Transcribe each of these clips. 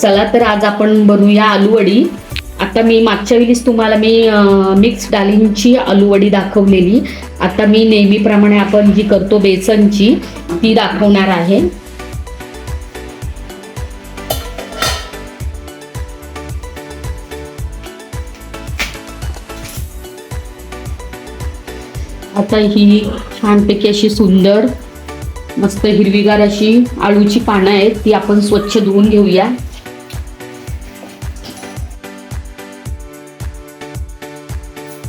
चला तर आज आपण बनवूया आलूवडी. आता मी मागच्या वेळीच तुम्हाला मी मिक्स डालींची आलूवडी दाखवलेली. आता मी नेहमीप्रमाणे आपण जी करतो बेसनची ती दाखवणार आहे. आता ही छानपैकी अशी सुंदर मस्त हिरवीगार अशी आळूची पानं आहेत ती आपण स्वच्छ धुवून घेऊया.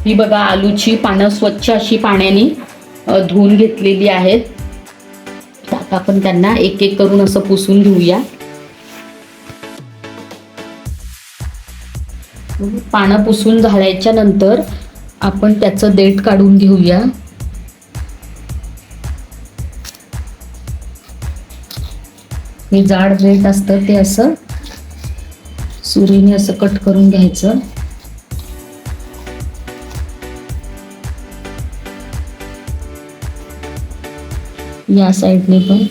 ही बघा आलूची पानं स्वच्छ अशी पाण्याने धुवून घेतलेली आहेत. आता आपण त्यांना एक एक करून असं पुसून घेऊया. पानं पुसून झाल्याच्यानंतर आपण त्याचं देठ काढून घेऊया. हे जाड देठ असतं ते असं सुरीने असं कट करून घ्यायचं. या साईडने पण.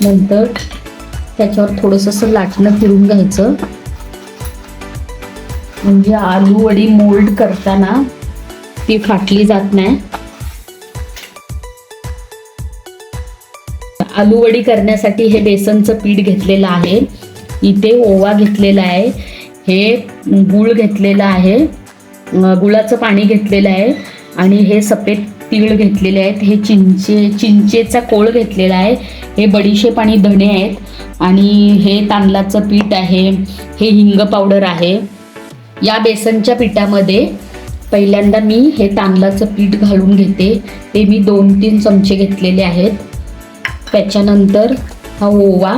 नंतर त्याच्यावर थोडंसं असं लाटणं फिरून घ्यायचं. म्हणजे आलू वडी मोल्ड करताना ती फाटली जात नाही. आलू वडी करण्यासाठी हे बेसनचं पीठ घेतलेलं आहे. इथे ओवा घेतलेला आहे. हे गुळ घेतलेलं आहे. गुळाचं पाणी घेतलेलं आहे आणि हे सफेद तीळ घेतलेले आहेत. हे चिंचे चिंचेचा कोळ घेतलेला आहे. हे बडीशेप आणि धणे आहेत आणि हे तांदळाचं पीठ आहे. हे हिंग पावडर आहे. या बेसनच्या पिठामध्ये पहिल्यांदा मी हे तांदळाचं पीठ घालून घेते. ते मी दोन तीन चमचे घेतलेले आहेत. त्याच्यानंतर हा ओवा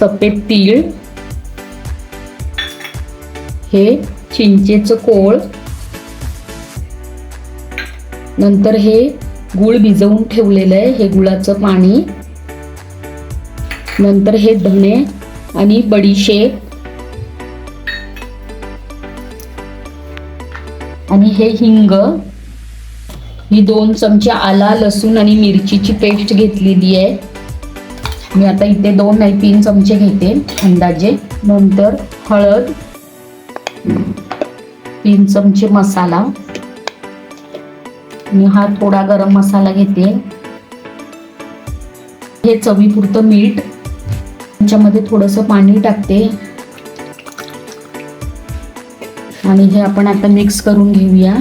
सफेद तीळ हे चिंचेचं कोळ. नंतर हे गुळ भिजवून ठेवलेलं आहे हे गुळाचं पाणी. नंतर हे धणे आणि बडीशेप. आणि हे हिंग. ही दोन चमचे आला लसूण आणि मिरचीची पेस्ट घेतलेली आहे. मी आता इथे दोन नाही तीन चमचे घेते अंदाजे. नंतर हळद. तीन चमचे मसाला. मी हा थोडा गरम मसाला घेते. हे चवीपुरतं मीठ. त्याच्यामध्ये थोडंसं पाणी टाकते. आणि हे आपण आता मिक्स करून घेऊया.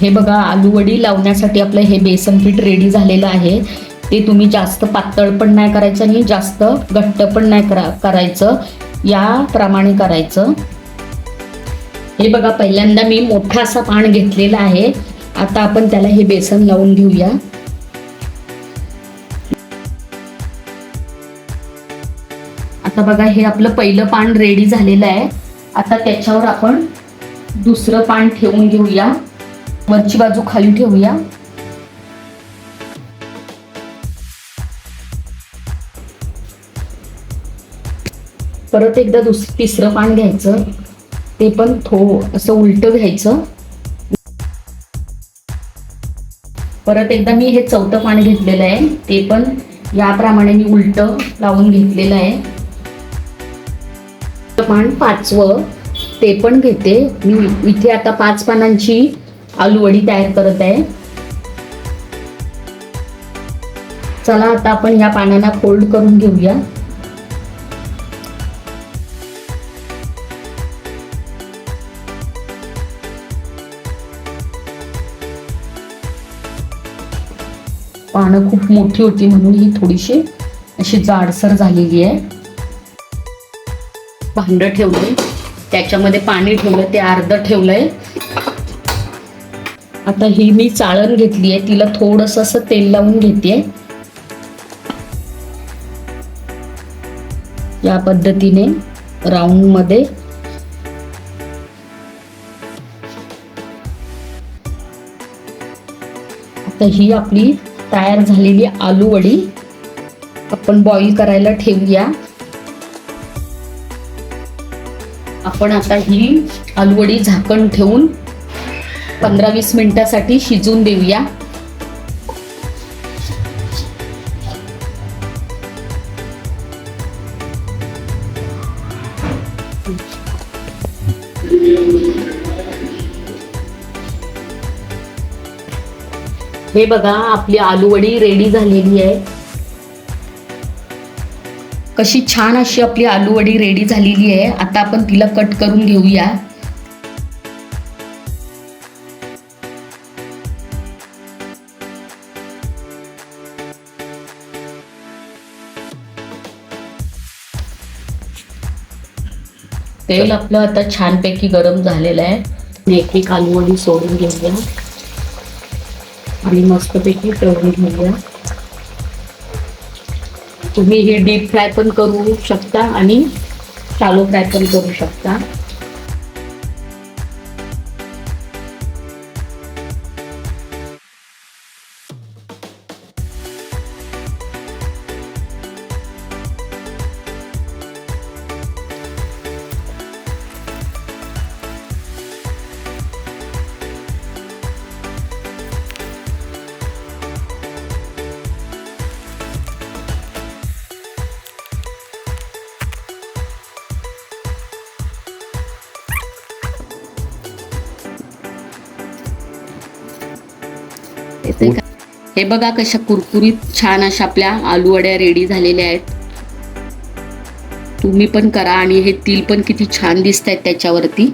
हे बघा आलू वडी लावण्यासाठी आपलं हे बेसन पीठ रेडी झालेलं आहे. ते तुम्ही जास्त पातळ पण नाही करायचं आणि जास्त घट्ट पण नाही करा करायचं. याप्रमाणे करायचं. हे बघा पहिल्यांदा मी मोठा असा पान घेतलेला आहे. आता आपण त्याला हे बेसन लावून घेऊया. आता बघा हे आपलं पहिलं पान रेडी झालेलं आहे. आता त्याच्यावर आपण दुसरं पान ठेवून घेऊया. वरची बाजू खाली ठेवूया. परत एकदा दुस तिसरं पान घ्यायचं. ते पण थो असं उलट घ्यायचं. परत एकदा मी हे चौथं पान घेतलेलं आहे. ते पण याप्रमाणे मी उलट लावून घेतलेलं आहे. पान पाचवं. ते पण घेते. मी इथे आता पाच पानांची आलू वडी तयार करत आहे. चला आता आपण या पानांना फोल्ड करून घेऊया. पानं खूप मोठी होती म्हणून ही थोडीशी अशी जाडसर झालेली आहे. भांड ठेवले त्याच्यामध्ये पाणी ठेवलं ते अर्ध ठेवलंय. आता ही मी चाळण घेतली आहे तिला थोडस असं तेल लावून घेते या पद्धतीने राऊंडमध्ये आता ही आपली तयार झालेली आलू वडी आपण बॉईल करायला ठेवूया. आपण आता ही आलूवडी झाकण ठेवून पंधरा वीस मिनिटासाठी शिजून देऊया. हे बघा आपली आलूवडी रेडी झालेली आहे. कशी छान अशी आपली आलूवडी रेडी झालेली आहे. आता आपण तिला कट करून घेऊया. तेल आपलं आता छानपैकी गरम झालेलं आहे. एक एक आलूवडी सोडून घेऊया. आणि मस्तपैकी तळून घेऊया. तुम्ही हे डीप फ्राय पण करू शकता आणि शालो फ्राय पण करू शकता. का? हे बघा कशा कुरकुरीत छान अशा आपल्या आलू वड्या रेडी झालेल्या आहेत तुम्ही पण करा आणि हे तिल पण किती छान दिसत आहेत त्याच्यावरती